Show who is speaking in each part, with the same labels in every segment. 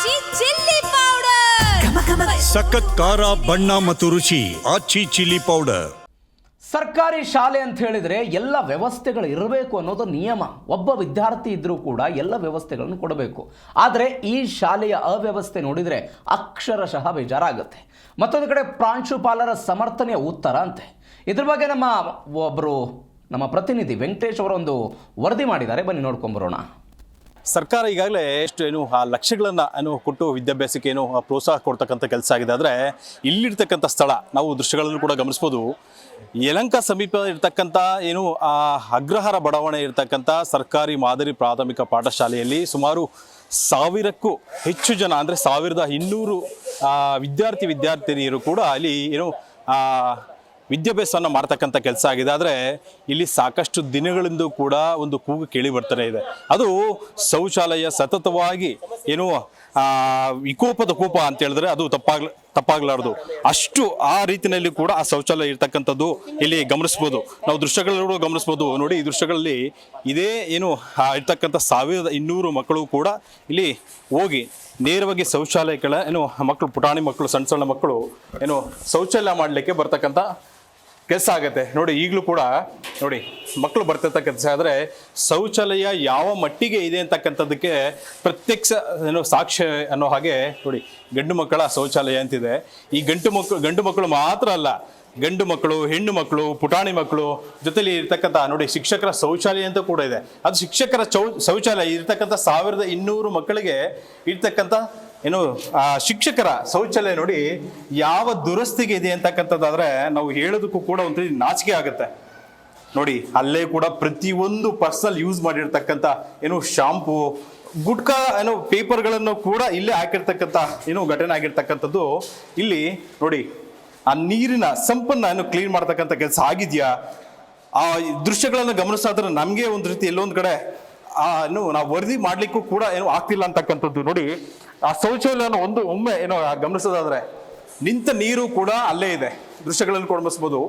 Speaker 1: ಆಚಿ chilli powder
Speaker 2: ಸಖತ್ ಖಾರ ಬಣ್ಣ ಮತ್ತು ರುಚಿ ಆಚಿ ಚಿಲ್ಲಿ ಪೌಡರ್
Speaker 3: ಸರ್ಕಾರಿ ಶಾಲೆ ಅಂತ ಹೇಳಿದ್ರೆ ಎಲ್ಲ ವ್ಯವಸ್ಥೆಗಳು ಇರಬೇಕು ಅನ್ನೋದು ನಿಯಮ. ಒಬ್ಬ ವಿದ್ಯಾರ್ಥಿ ಇದ್ರೂ ಕೂಡ ಎಲ್ಲ ವ್ಯವಸ್ಥೆಗಳನ್ನು ಕೊಡಬೇಕು. ಆದರೆ ಈ ಶಾಲೆಯ ಅವ್ಯವಸ್ಥೆ ನೋಡಿದರೆ ಅಕ್ಷರಶಃ ಬೇಜಾರಾಗುತ್ತೆ. ಮತ್ತೊಂದು ಕಡೆ ಪ್ರಾಂಶುಪಾಲರ ಸಮರ್ಥನೆಯ ಉತ್ತರ ಅಂತೆ. ಇದ್ರ ಬಗ್ಗೆ ನಮ್ಮ ಒಬ್ಬರು ನಮ್ಮ ಪ್ರತಿನಿಧಿ ವೆಂಕಟೇಶ್ ಅವರೊಂದು ವರದಿ ಮಾಡಿದ್ದಾರೆ. ಬನ್ನಿ ನೋಡ್ಕೊಂಬರೋಣ.
Speaker 4: ಸರ್ಕಾರ ಈಗಾಗಲೇ ಎಷ್ಟು ಏನು, ಆ ಲಕ್ಷ್ಯಗಳನ್ನು ಏನು ಕೊಟ್ಟು ವಿದ್ಯಾಭ್ಯಾಸಕ್ಕೆ ಏನು ಪ್ರೋತ್ಸಾಹ ಕೊಡ್ತಕ್ಕಂಥ ಕೆಲಸ ಆಗಿದೆ ಆದರೆ ಇಲ್ಲಿರ್ತಕ್ಕಂಥ ಸ್ಥಳ, ನಾವು ದೃಶ್ಯಗಳನ್ನು ಕೂಡ ಗಮನಿಸ್ಬೋದು. ಯಲಂಕ ಸಮೀಪ ಇರ್ತಕ್ಕಂಥ ಏನು, ಆ ಅಗ್ರಹಾರ ಬಡಾವಣೆ ಇರ್ತಕ್ಕಂಥ ಸರ್ಕಾರಿ ಮಾದರಿ ಪ್ರಾಥಮಿಕ ಪಾಠಶಾಲೆಯಲ್ಲಿ ಸುಮಾರು ಸಾವಿರಕ್ಕೂ ಹೆಚ್ಚು ಜನ, ಅಂದರೆ ಸಾವಿರದ ಇನ್ನೂರು ವಿದ್ಯಾರ್ಥಿ, ವಿದ್ಯಾರ್ಥಿನಿಯರು ಕೂಡ ಅಲ್ಲಿ ಏನು ವಿದ್ಯಾಭ್ಯಾಸವನ್ನು ಮಾಡ್ತಕ್ಕಂಥ ಕೆಲಸ ಆಗಿದೆ. ಆದರೆ ಇಲ್ಲಿ ಸಾಕಷ್ಟು ದಿನಗಳಿಂದ ಕೂಡ ಒಂದು ಕೂಗು ಕೇಳಿ ಬರ್ತಾನೆ ಇದೆ. ಅದು ಶೌಚಾಲಯ ಸತತವಾಗಿ ಏನು ವಿಕೋಪದ ಕೂಪ ಅಂತ ಹೇಳಿದ್ರೆ ಅದು ತಪ್ಪಾಗ್ಲ, ತಪ್ಪಾಗ್ಲಾರ್ದು. ಅಷ್ಟು ಆ ರೀತಿಯಲ್ಲಿ ಕೂಡ ಆ ಶೌಚಾಲಯ ಇರ್ತಕ್ಕಂಥದ್ದು ಇಲ್ಲಿ ಗಮನಿಸ್ಬೋದು. ನಾವು ದೃಶ್ಯಗಳಲ್ಲೂ ಗಮನಿಸ್ಬೋದು. ನೋಡಿ, ಈ ದೃಶ್ಯಗಳಲ್ಲಿ ಇದೇ ಏನು ಇರ್ತಕ್ಕಂಥ ಸಾವಿರದ ಇನ್ನೂರು ಮಕ್ಕಳು ಕೂಡ ಇಲ್ಲಿ ಹೋಗಿ ನೇರವಾಗಿ ಶೌಚಾಲಯಗಳ, ಏನು, ಮಕ್ಕಳು, ಪುಟಾಣಿ ಮಕ್ಕಳು, ಸಣ್ಣ ಸಣ್ಣ ಮಕ್ಕಳು ಏನು ಶೌಚಾಲಯ ಮಾಡಲಿಕ್ಕೆ ಬರ್ತಕ್ಕಂಥ ಕೆಲಸ ಆಗುತ್ತೆ. ನೋಡಿ, ಈಗಲೂ ಕೂಡ, ನೋಡಿ ಮಕ್ಕಳು ಬರ್ತಿರ್ತಕ್ಕಂಥ ಆದರೆ ಶೌಚಾಲಯ ಯಾವ ಮಟ್ಟಿಗೆ ಇದೆ ಅಂತಕ್ಕಂಥದ್ದಕ್ಕೆ ಪ್ರತ್ಯಕ್ಷ, ಏನೋ, ಸಾಕ್ಷ್ಯ ಅನ್ನೋ ಹಾಗೆ, ನೋಡಿ, ಗಂಡು ಮಕ್ಕಳ ಶೌಚಾಲಯ ಅಂತಿದೆ. ಈ ಗಂಟು ಮಕ್ಕಳು ಗಂಡು ಮಕ್ಕಳು ಮಾತ್ರ ಅಲ್ಲ, ಗಂಡು ಮಕ್ಕಳು, ಹೆಣ್ಣು ಮಕ್ಕಳು, ಪುಟಾಣಿ ಮಕ್ಕಳು ಜೊತೆಲಿ ಇರ್ತಕ್ಕಂಥ, ನೋಡಿ, ಶಿಕ್ಷಕರ ಶೌಚಾಲಯ ಅಂತ ಕೂಡ ಇದೆ. ಅದು ಶಿಕ್ಷಕರ ಶೌಚಾಲಯ, ಇರ್ತಕ್ಕಂಥ ಸಾವಿರದ ಇನ್ನೂರು ಮಕ್ಕಳಿಗೆ ಇರ್ತಕ್ಕಂಥ ಏನು ಶಿಕ್ಷಕರ ಶೌಚಾಲಯ ನೋಡಿ ಯಾವ ದುರಸ್ತಿಗೆ ಇದೆ ಅಂತಕ್ಕಂಥದ್ದಾದ್ರೆ ನಾವು ಹೇಳೋದಕ್ಕೂ ಕೂಡ ಒಂದು ನಾಚಿಕೆ ಆಗುತ್ತೆ. ನೋಡಿ, ಅಲ್ಲೇ ಕೂಡ ಪ್ರತಿಯೊಂದು ಪರ್ಸನಲ್ ಯೂಸ್ ಮಾಡಿರ್ತಕ್ಕಂಥ, ಏನು ಶಾಂಪು, ಗುಟ್ಕಾ, ಏನೋ ಪೇಪರ್ಗಳನ್ನು ಕೂಡ ಇಲ್ಲೇ ಹಾಕಿರ್ತಕ್ಕಂಥ, ಏನು ಘಟನೆ ಆಗಿರ್ತಕ್ಕಂಥದ್ದು ಇಲ್ಲಿ ನೋಡಿ, ಆ ನೀರಿನ ಸಂಪನ್ನ ಏನು ಕ್ಲೀನ್ ಮಾಡ್ತಕ್ಕಂಥ ಕೆಲಸ ಆಗಿದೆಯಾ? ಆ ದೃಶ್ಯಗಳನ್ನು ಗಮನಿಸಿದ್ರೆ ನಮಗೆ ಒಂದು ರೀತಿ ಎಲ್ಲೊಂದು ಕಡೆ, ಆ, ಏನು ನಾವು ವರದಿ ಮಾಡಲಿಕ್ಕೂ ಕೂಡ ಏನು ಆಗ್ತಿಲ್ಲ ಅಂತಕ್ಕಂಥದ್ದು ನೋಡಿ ಆ ಶೌಚಾಲಯನ ಒಂದು ಒಮ್ಮೆ ಏನೋ ಗಮನಿಸೋದಾದ್ರೆ, ನಿಂತ ನೀರು ಕೂಡ ಅಲ್ಲೇ ಇದೆ. ದೃಶ್ಯಗಳನ್ನು ಗಮನಿಸ್ಬೋದು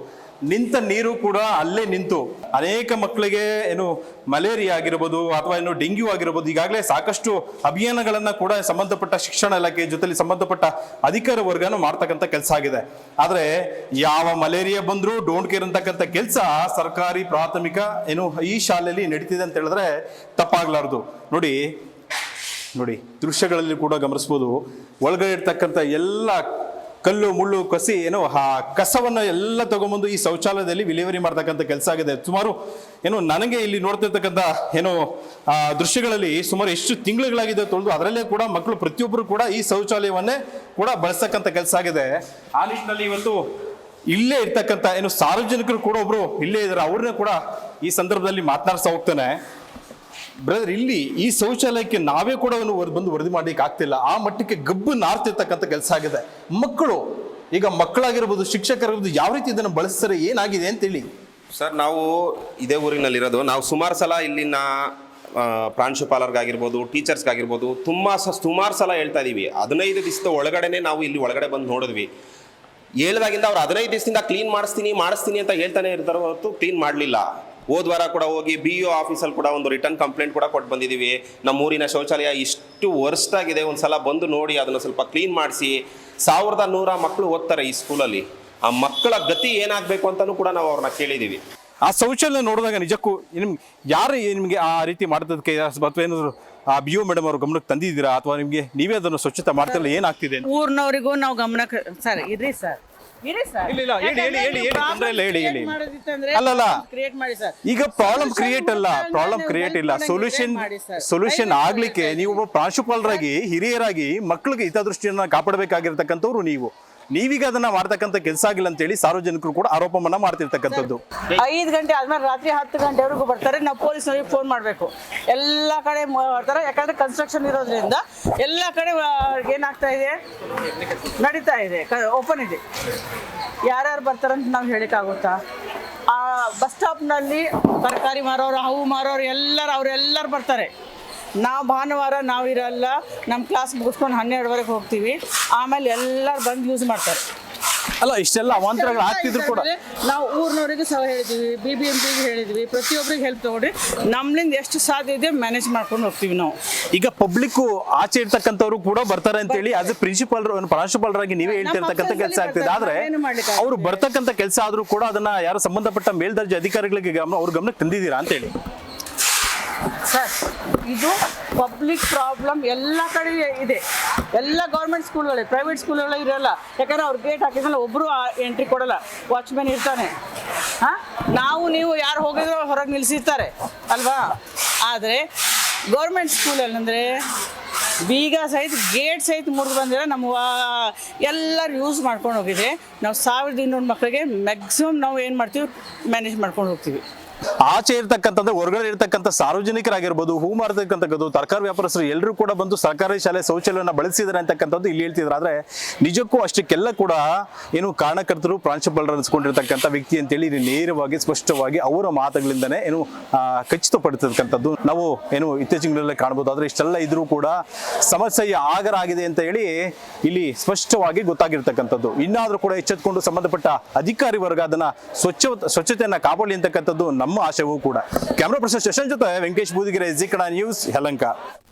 Speaker 4: ನಿಂತ ನೀರು ಕೂಡ ಅಲ್ಲೇ ನಿಂತು, ಅನೇಕ ಮಕ್ಕಳಿಗೆ ಏನು ಮಲೇರಿಯಾ ಆಗಿರ್ಬೋದು ಅಥವಾ ಏನು ಡೆಂಗ್ಯೂ ಆಗಿರ್ಬೋದು, ಈಗಾಗಲೇ ಸಾಕಷ್ಟು ಅಭಿಯಾನಗಳನ್ನು ಕೂಡ ಸಂಬಂಧಪಟ್ಟ ಶಿಕ್ಷಣ ಇಲಾಖೆ ಜೊತೆಲಿ ಸಂಬಂಧಪಟ್ಟ ಅಧಿಕಾರ ವರ್ಗನು ಮಾಡ್ತಕ್ಕಂಥ ಕೆಲಸ ಆಗಿದೆ. ಆದರೆ ಯಾವ ಮಲೇರಿಯಾ ಬಂದರೂ ಡೋಂಟ್ ಕೇರ್ ಅಂತಕ್ಕಂಥ ಕೆಲಸ ಸರ್ಕಾರಿ ಪ್ರಾಥಮಿಕ ಏನು ಈ ಶಾಲೆಯಲ್ಲಿ ನಡೀತಿದೆ ಅಂತ ಹೇಳಿದ್ರೆ ತಪ್ಪಾಗ್ಲಾರ್ದು. ನೋಡಿ ನೋಡಿ. ದೃಶ್ಯಗಳಲ್ಲಿ ಕೂಡ ಗಮನಿಸ್ಬೋದು. ಒಳಗಡೆ ಇರ್ತಕ್ಕಂಥ ಎಲ್ಲ ಕಲ್ಲು, ಮುಳ್ಳು, ಕಸಿ, ಏನೋ ಆ ಕಸವನ್ನು ಎಲ್ಲ ತಗೊಂಬಂದು ಈ ಶೌಚಾಲಯದಲ್ಲಿ ವಿಲೇವರಿ ಮಾಡ್ತಕ್ಕಂಥ ಕೆಲಸ ಆಗಿದೆ. ಸುಮಾರು ಏನು ನನಗೆ ಇಲ್ಲಿ ನೋಡ್ತಿರ್ತಕ್ಕಂಥ ಏನು, ಆ ದೃಶ್ಯಗಳಲ್ಲಿ ಸುಮಾರು ಎಷ್ಟು ತಿಂಗಳುಗಳಾಗಿದೆ ತೊಳೆದು ಅದರಲ್ಲೇ ಕೂಡ ಮಕ್ಕಳು ಪ್ರತಿಯೊಬ್ಬರು ಕೂಡ ಈ ಶೌಚಾಲಯವನ್ನೇ ಕೂಡ ಬಳಸ್ತಕ್ಕಂಥ ಕೆಲಸ ಆಗಿದೆ. ಆ ನಿಟ್ಟಿನಲ್ಲಿ ಇವತ್ತು ಇಲ್ಲೇ ಇರ್ತಕ್ಕಂಥ ಏನು ಸಾರ್ವಜನಿಕರು ಕೂಡ ಒಬ್ರು ಇಲ್ಲೇ ಇದ್ದಾರೆ. ಅವ್ರನ್ನೇ ಕೂಡ ಈ ಸಂದರ್ಭದಲ್ಲಿ ಮಾತನಾಡ್ತಾ ಹೋಗ್ತಾನೆ. ಬ್ರದರ್ ಇಲ್ಲಿ ಈ ಶೌಚಾಲಯಕ್ಕೆ ನಾವೇ ಕೂಡ ಅವನು ಬಂದು ವರದಿ ಮಾಡಲಿಕ್ಕೆ ಆಗ್ತಿಲ್ಲ ಆ ಮಟ್ಟಕ್ಕೆ ಗಬ್ಬು ನಾರ್ತಿರ್ತಕ್ಕಂಥ ಕೆಲಸ ಆಗಿದೆ. ಮಕ್ಕಳು, ಈಗ ಮಕ್ಕಳಾಗಿರ್ಬೋದು ಶಿಕ್ಷಕರಿರ್ಬೋದು ಯಾವ ರೀತಿ ಇದನ್ನು ಬಳಸ್ತಾರೆ, ಏನಾಗಿದೆ ಅಂತೇಳಿ?
Speaker 5: ಸರ್ ನಾವು ಇದೇ ಊರಿನಲ್ಲಿರೋದು. ನಾವು ಸುಮಾರು ಸಲ ಇಲ್ಲಿನ ಪ್ರಾಂಶುಪಾಲರ್ಗಾಗಿರ್ಬೋದು, ಟೀಚರ್ಸ್ಗಾಗಿರ್ಬೋದು, ತುಂಬ ಸ, ಸುಮಾರು ಸಲ ಹೇಳ್ತಾ ಇದ್ದೀವಿ ಹದಿನೈದು ದಿವಸದ ಒಳಗಡೆ ನಾವು ಇಲ್ಲಿ ಒಳಗಡೆ ಬಂದು ನೋಡಿದ್ವಿ. ಹೇಳ್ದಾಗಿಂದ ಅವ್ರು ಹದಿನೈದು ದಿವಸದಿಂದ ಕ್ಲೀನ್ ಮಾಡಿಸ್ತೀನಿ ಮಾಡಿಸ್ತೀನಿ ಅಂತ ಹೇಳ್ತಾನೆ ಇರ್ತಾರೆ ಹೊರತು ಕ್ಲೀನ್ ಮಾಡಲಿಲ್ಲ. ಹೋದ ವಾರ ಕೂಡ ಹೋಗಿ ಬಿ ಯು ಆಫೀಸಲ್ಲಿ ಕೂಡ ಒಂದು ರಿಟರ್ನ್ ಕಂಪ್ಲೇಂಟ್ ಕೂಡ ಕೊಟ್ಟು ಬಂದಿದ್ದೀವಿ ನಮ್ಮ ಊರಿನ ಶೌಚಾಲಯ ಇಷ್ಟು ವರ್ಸ್ಟ್ ಆಗಿದೆ. ಒಂದು ಸಲ ಬಂದು ನೋಡಿ ಅದನ್ನು ಸ್ವಲ್ಪ ಕ್ಲೀನ್ ಮಾಡಿಸಿ. ಸಾವಿರದ ನೂರ ಮಕ್ಕಳು ಓದ್ತಾರೆ ಈ ಸ್ಕೂಲಲ್ಲಿ ಆ ಮಕ್ಕಳ ಗತಿ ಏನಾಗಬೇಕು ಅಂತಲೂ ಕೂಡ ನಾವು ಅವ್ರನ್ನ ಕೇಳಿದ್ದೀವಿ
Speaker 4: ಆ ಶೌಚಾಲಯ ನೋಡಿದಾಗ ನಿಜಕ್ಕೂ ನಿಮ್ಗೆ ಯಾರು ನಿಮಗೆ ಆ ರೀತಿ ಮಾಡೋದಕ್ಕೆ ಅಥವಾ ಏನಾದ್ರು ಆ ಬಿ ಯು ಮೇಡಮ್ ಅವ್ರ ಗಮನಕ್ಕೆ ತಂದಿದ್ದೀರಾ? ಅಥವಾ ನಿಮಗೆ ನೀವೇ ಅದನ್ನು ಸ್ವಚ್ಛತೆ ಮಾಡ್ತಿಲ್ಲ ಏನಾಗ್ತಿದೆ ಊರಿನವರಿಗೂ
Speaker 6: ಊರ್ನವರಿಗೂ ನಾವು ಗಮನಕ್ಕೆ ಸರ್ ಇರ್ರಿ ಸರ್. ಇರಿ ಸರ್?
Speaker 4: ಇಲ್ಲ, ಇಲ್ಲ, ಹೇಳಿ, ಹೇಳಿ, ಹೇಳಿ, ಹೇಳಿ, ತೊಂದ್ರೆ ಇಲ್ಲ, ಹೇಳಿ, ಹೇಳಿ. ಅಲ್ಲಲ್ಲ.
Speaker 6: ಕ್ರಿಯೇಟ್ ಮಾಡಿ ಸರ್.
Speaker 4: ಈಗ ಪ್ರಾಬ್ಲಮ್ ಕ್ರಿಯೇಟ್ ಅಲ್ಲ ಪ್ರಾಬ್ಲಮ್ ಕ್ರಿಯೇಟ್ ಇಲ್ಲ. ಸೊಲ್ಯೂಷನ್ ಸೊಲ್ಯೂಷನ್ ಆಗ್ಲಿಕ್ಕೆ ನೀವು ಒಬ್ಬ ಪ್ರಾಂಶುಪಾಲರಾಗಿ ಹಿರಿಯರಾಗಿ ಮಕ್ಕಳಿಗೆ ಹಿತದೃಷ್ಟಿಯನ್ನ ಕಾಪಾಡಬೇಕಾಗಿರ್ತಕ್ಕಂಥವ್ರು ನೀವು. ನೀವೀಗ ಅದನ್ನ ಮಾಡ್ತಕ್ಕಂಥ ಕೆಲಸ ಆಗಿಲ್ಲ ಅಂತೇಳಿ ಸಾರ್ವಜನಿಕರು ಕೂಡ ಆರೋಪವನ್ನ ಮಾಡ್ತಿರ್ತಕ್ಕಂಥದ್ದು.
Speaker 6: ಐದು ಗಂಟೆ ಆದ್ಮೇಲೆ ರಾತ್ರಿ ಹತ್ತು ಗಂಟೆವರೆಗೂ ಬರ್ತಾರೆ. ನಾವು ಪೊಲೀಸ್ನವ್ರಿಗೆ ಫೋನ್ ಮಾಡಬೇಕು. ಎಲ್ಲ ಕಡೆ ಮಾಡ್ತಾರೆ ಯಾಕಂದ್ರೆ ಕನ್ಸ್ಟ್ರಕ್ಷನ್ ಇರೋದ್ರಿಂದ ಎಲ್ಲ ಕಡೆ ಏನಾಗ್ತಾ ಇದೆ? ನಡೀತಾ ಇದೆ. ಓಪನ್ ಇದೆ. ಯಾರ್ಯಾರು ಬರ್ತಾರಂತ ನಾವು ಹೇಳಿಕ್ಕಾಗುತ್ತಾ? ಆ, ಬಸ್ ಸ್ಟಾಪ್ನಲ್ಲಿ ತರಕಾರಿ ಮಾರೋರು, ಹೂವು ಮಾರೋರು ಎಲ್ಲರೂ, ಅವರೆಲ್ಲರೂ ಬರ್ತಾರೆ. ನಾವು ಭಾನುವಾರ ನಾವು ಇರಲ್ಲ ನಮ್ಮ ಕ್ಲಾಸ್ ಮುಗಿಸ್ಕೊಂಡು ಹನ್ನೆರಡುವರೆಗೆ ಹೋಗ್ತೀವಿ. ಆಮೇಲೆ ಎಲ್ಲರೂ ಬಂದು ಯೂಸ್ ಮಾಡ್ತಾರೆ.
Speaker 4: ಅಲ್ಲ ಇಷ್ಟೆಲ್ಲ ಅವಾಂತರಗಳು ಆಗ್ತಿದ್ರು ಕೂಡ.
Speaker 6: ನಾವು ಊರಿನವರಿಗೆ ಸಹ ಹೇಳಿದ್ವಿ ಬಿ ಬಿ ಎಂ ಪಿಗೆ ಹೇಳಿದ್ವಿ ಪ್ರತಿಯೊಬ್ಬರಿಗೆ ಹೆಲ್ಪ್ ತಗೊಂಡ್ರಿ ನಮ್ಲಿಂದ ಎಷ್ಟು ಸಾಧ್ಯ ಇದೆ ಮ್ಯಾನೇಜ್ ಮಾಡ್ಕೊಂಡು ಹೋಗ್ತೀವಿ ನಾವು.
Speaker 4: ಈಗ ಪಬ್ಲಿಕ್ ಆಚೆ ಇರ್ತಕ್ಕಂಥವ್ರು ಕೂಡ ಬರ್ತಾರೆ ಅಂತ ಹೇಳಿ ಆಸ್ ಎ ಪ್ರಿನ್ಸಿಪಾಲ್ ಪ್ರಾಂಶುಪಾಲರಾಗಿ ನೀವೇ ಹೇಳ್ತಿರ್ತಕ್ಕಂಥ ಕೆಲಸ ಆಗ್ತಿದೆ. ಆದ್ರೆ
Speaker 6: ಅವ್ರು ಏನು ಮಾಡ್ಲಿಕ್ಕೆ
Speaker 4: ಅವರು
Speaker 6: ಆಗ್ತಿದೆ?
Speaker 4: ಬರ್ತಕ್ಕಂಥ ಕೆಲಸ ಆದ್ರೂ ಕೂಡ ಅದನ್ನ ಯಾರು ಸಂಬಂಧಪಟ್ಟ ಮೇಲ್ದರ್ಜೆ ಅಧಿಕಾರಿಗಳಿಗೆ ಗಮನ ಅವ್ರ ಗಮನಕ್ಕೆ ತಂದಿದ್ದೀರಾ ಅಂತ ಹೇಳಿ
Speaker 6: ಸರ್ ಇದು ಪಬ್ಲಿಕ್ ಪ್ರಾಬ್ಲಮ್ ಎಲ್ಲ ಕಡೆ ಇದೆ. ಎಲ್ಲ ಗೌರ್ಮೆಂಟ್ ಸ್ಕೂಲ್ಗಳೇ ಪ್ರೈವೇಟ್ ಸ್ಕೂಲ್ಗಳು ಇರಲ್ಲ. ಯಾಕಂದ್ರೆ ಅವ್ರು ಗೇಟ್ ಹಾಕಿದ್ಮೇಲೆ ಒಬ್ಬರು ಎಂಟ್ರಿ ಕೊಡಲ್ಲ. ವಾಚ್ಮ್ಯಾನ್ ಇರ್ತಾನೆ. ಹಾಂ? ನಾವು, ನೀವು ಯಾರು ಹೋಗಿದ್ರು ಹೊರಗೆ ನಿಲ್ಲಿಸಿರ್ತಾರೆ ಅಲ್ವಾ? ಆದರೆ ಗೌರ್ಮೆಂಟ್ ಸ್ಕೂಲಲ್ಲಿ ಅಂದರೆ ಬೀಗ ಸಹಿತ ಗೇಟ್ ಸಹಿತ ಮುರಿದು ಬಂದಿರೋ ನಮ್ಮ ಎಲ್ಲರೂ ಯೂಸ್ ಮಾಡ್ಕೊಂಡು ಹೋಗಿದೆ. ನಾವು ಸಾವಿರದ ಇನ್ನೂರು ಮಕ್ಕಳಿಗೆ ಮ್ಯಾಕ್ಸಿಮಮ್ ನಾವು ಏನು ಮಾಡ್ತೀವಿ ಮ್ಯಾನೇಜ್ ಮಾಡ್ಕೊಂಡು ಹೋಗ್ತೀವಿ.
Speaker 4: ಆಚೆ ಇರ್ತಕ್ಕಂಥದ್ದು ಹೊರಗಡೆ ಇರ್ತಕ್ಕಂಥ ಸಾರ್ವಜನಿಕರಾಗಿರ್ಬೋದು ಹೂ ಮಾರತಕ್ಕಂಥದ್ದು ತರಕಾರಿ ವ್ಯಾಪಾರಸ್ಥರು ಎಲ್ಲರೂ ಕೂಡ ಬಂದು ಸರ್ಕಾರಿ ಶಾಲೆ ಶೌಚಾಲಯವನ್ನು ಬಳಸಿದ್ದಾರೆ ಅಂತಕ್ಕಂಥದ್ದು ಇಲ್ಲಿ ಹೇಳ್ತಿದ್ರು. ಆದ್ರೆ ನಿಜಕ್ಕೂ ಅಷ್ಟಕ್ಕೆಲ್ಲ ಕೂಡ ಏನು ಕಾರಣಕರ್ತರು ಪ್ರಾಂಶುಪಾಲರು ಅನಿಸ್ಕೊಂಡಿರ್ತಕ್ಕಂಥ ವ್ಯಕ್ತಿ ಅಂತೇಳಿ ಇಲ್ಲಿ ನೇರವಾಗಿ ಸ್ಪಷ್ಟವಾಗಿ ಅವರ ಮಾತುಗಳಿಂದನೇ ಏನು ಆ, ಖಚಿತಪಡಿಸತಕ್ಕಂಥದ್ದು ನಾವು ಏನು ಇತ್ತೀಚಿನ ದಿನಗಳಲ್ಲಿ ಕಾಣ್ಬೋದು ಆದ್ರೆ ಇಷ್ಟೆಲ್ಲ ಇದ್ರೂ ಕೂಡ ಸಮಸ್ಯೆಯ ಆಗರ ಆಗಿದೆ ಅಂತ ಹೇಳಿ ಇಲ್ಲಿ ಸ್ಪಷ್ಟವಾಗಿ ಗೊತ್ತಾಗಿರ್ತಕ್ಕಂಥದ್ದು. ಇನ್ನಾದ್ರೂ ಕೂಡ ಎಚ್ಚೆತ್ಕೊಂಡು ಸಂಬಂಧಪಟ್ಟ ಅಧಿಕಾರಿ ವರ್ಗ ಅದನ್ನ ಸ್ವಚ್ಛ ಸ್ವಚ್ಛತೆಯನ್ನ ಕಾಪಾಡಿ ಅಂತಕ್ಕಂಥದ್ದು ನಮ್ಮ ಆಶಯವೂ ಕೂಡ. ಕ್ಯಾಮ್ರಾ ಪರ್ಸನ್ ಶಶಾಂಕ್ ಜೊತೆ ವೆಂಕಟೇಶ್ ಬೂದಿಗೆರೆ ಜಿ ಕನ್ನಡ ನ್ಯೂಸ್ ಯಲಹಂಕ